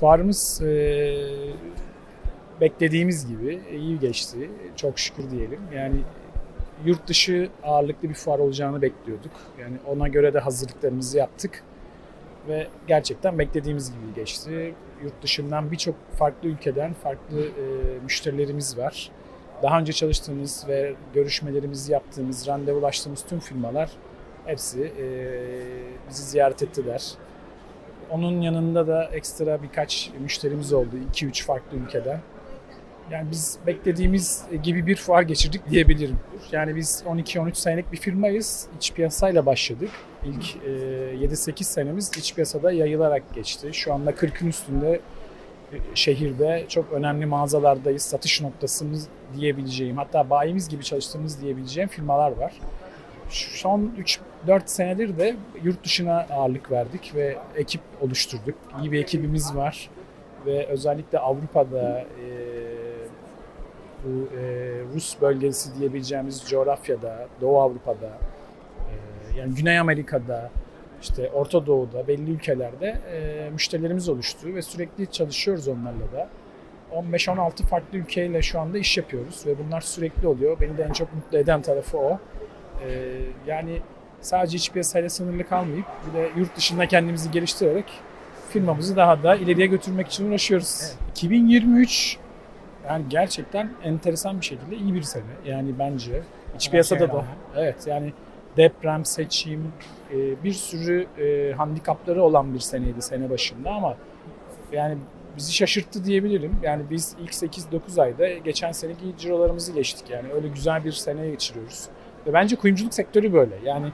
Fuarımız e, beklediğimiz gibi iyi geçti. Çok şükür diyelim. Yani yurt dışı ağırlıklı bir fuar olacağını bekliyorduk. Yani ona göre de hazırlıklarımızı yaptık. Ve gerçekten beklediğimiz gibi geçti. Yurt dışından birçok farklı ülkeden farklı e, müşterilerimiz var. Daha önce çalıştığımız ve görüşmelerimizi yaptığımız, randevulaştığımız tüm firmalar hepsi e, bizi ziyaret ettiler. Onun yanında da ekstra birkaç müşterimiz oldu 2-3 farklı ülkeden. Yani biz beklediğimiz gibi bir fuar geçirdik diyebilirim. Yani biz 12-13 senelik bir firmayız. İç piyasayla başladık. İlk e, 7-8 senemiz iç piyasada yayılarak geçti. Şu anda 40'ın üstünde e, şehirde çok önemli mağazalardayız. Satış noktasımız diyebileceğim, hatta bayimiz gibi çalıştığımız diyebileceğim firmalar var. Son 3-4 senedir de yurt dışına ağırlık verdik ve ekip oluşturduk. İyi bir ekibimiz var ve özellikle Avrupa'da e, bu e, Rus bölgesi diyebileceğimiz coğrafyada, Doğu Avrupa'da, e, yani Güney Amerika'da, işte Orta Doğu'da, belli ülkelerde e, müşterilerimiz oluştu ve sürekli çalışıyoruz onlarla da. 15-16 farklı ülkeyle şu anda iş yapıyoruz ve bunlar sürekli oluyor. Beni de en çok mutlu eden tarafı o. E, yani sadece iç piyasayla sınırlı kalmayıp bir de yurt dışında kendimizi geliştirerek firmamızı daha da ileriye götürmek için uğraşıyoruz. 2023 yani gerçekten enteresan bir şekilde iyi bir sene. Yani bence iç piyasada da rağmen. evet yani deprem, seçim e, bir sürü e, handikapları olan bir seneydi sene başında ama yani bizi şaşırttı diyebilirim. Yani biz ilk 8-9 ayda geçen seneki cirolarımızı geçtik. Yani öyle güzel bir sene geçiriyoruz. Ve bence kuyumculuk sektörü böyle. Yani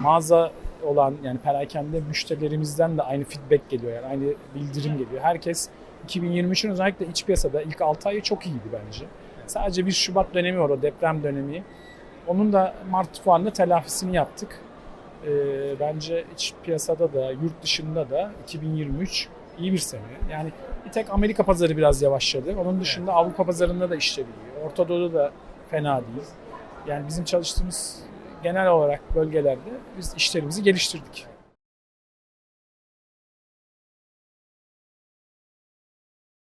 mağaza olan yani perakende müşterilerimizden de aynı feedback geliyor. Yani aynı bildirim geliyor. Herkes 2023'ün özellikle iç piyasada ilk 6 ayı çok iyiydi bence. Sadece bir Şubat dönemi var o deprem dönemi. Onun da Mart fuarında telafisini yaptık. Ee, bence iç piyasada da yurt dışında da 2023 iyi bir sene. Yani bir tek Amerika pazarı biraz yavaşladı. Onun dışında Avrupa pazarında da işleri iyi. Orta Doğu'da da fena değil. Yani bizim çalıştığımız genel olarak bölgelerde biz işlerimizi geliştirdik.